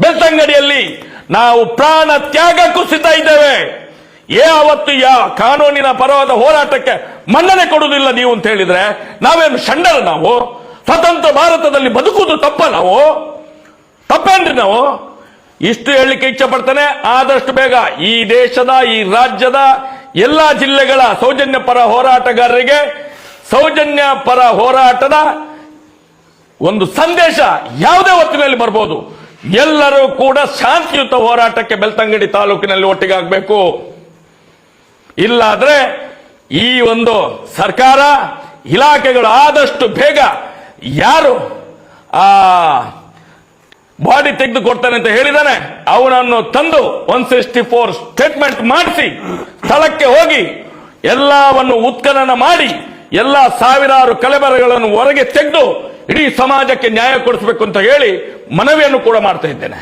ಬೆಳ್ತಂಗಡಿಯಲ್ಲಿ ನಾವು ಪ್ರಾಣ ತ್ಯಾಗ ಸಿದ್ಧ ಇದ್ದೇವೆ. ಯಾವತ್ತು ಯಾವ ಕಾನೂನಿನ ಪರವಾದ ಹೋರಾಟಕ್ಕೆ ಮನ್ನಣೆ ಕೊಡುವುದಿಲ್ಲ ನೀವು ಅಂತ ಹೇಳಿದ್ರೆ ನಾವೇನು ಷಂಡರು ನಾವು? ಸ್ವತಂತ್ರ ಭಾರತದಲ್ಲಿ ಬದುಕುವುದು ತಪ್ಪ ನಾವು? ತಪ್ಪೇನ್ರಿ ನಾವು? ಇಷ್ಟು ಹೇಳಲಿಕ್ಕೆ ಇಚ್ಛೆ ಪಡ್ತಾನೆ. ಆದಷ್ಟು ಬೇಗ ಈ ದೇಶದ, ಈ ರಾಜ್ಯದ ಎಲ್ಲಾ ಜಿಲ್ಲೆಗಳ ಸೌಜನ್ಯ ಪರ ಹೋರಾಟಗಾರರಿಗೆ ಸೌಜನ್ಯ ಪರ ಹೋರಾಟದ ಒಂದು ಸಂದೇಶ ಯಾವುದೇ ಹೊತ್ತಿನಲ್ಲಿ ಬರ್ಬೋದು. ಎಲ್ಲರೂ ಕೂಡ ಶಾಂತಿಯುತ ಹೋರಾಟಕ್ಕೆ ಬೆಳ್ತಂಗಡಿ ತಾಲೂಕಿನಲ್ಲಿ ಒಟ್ಟಿಗಾಗಬೇಕು. ಇಲ್ಲಾದ್ರೆ ಈ ಒಂದು ಸರ್ಕಾರ ಇಲಾಖೆಗಳು ಆದಷ್ಟು ಬೇಗ ಯಾರು ಆ ಬಾಡಿ ತೆಗೆದು ಕೊಡ್ತಾನೆ ಅಂತ ಹೇಳಿದಾನೆ, ಅವನನ್ನು ತಂದು ಒನ್ ಸಿಕ್ಸ್ಟಿ ಫೋರ್ ಸ್ಟೇಟ್ಮೆಂಟ್ ಮಾಡಿಸಿ, ಸ್ಥಳಕ್ಕೆ ಹೋಗಿ ಎಲ್ಲವನ್ನು ಉತ್ಖನನ ಮಾಡಿ, ಎಲ್ಲ ಸಾವಿರಾರು ಕಲೆಬರಗಳನ್ನು ಹೊರಗೆ ತೆಗೆದು ಇಡೀ ಸಮಾಜಕ್ಕೆ ನ್ಯಾಯ ಕೊಡಿಸಬೇಕು ಅಂತ ಹೇಳಿ ಮನವಿಯನ್ನು ಕೂಡ ಮಾಡ್ತಾ ಇದ್ದೇನೆ.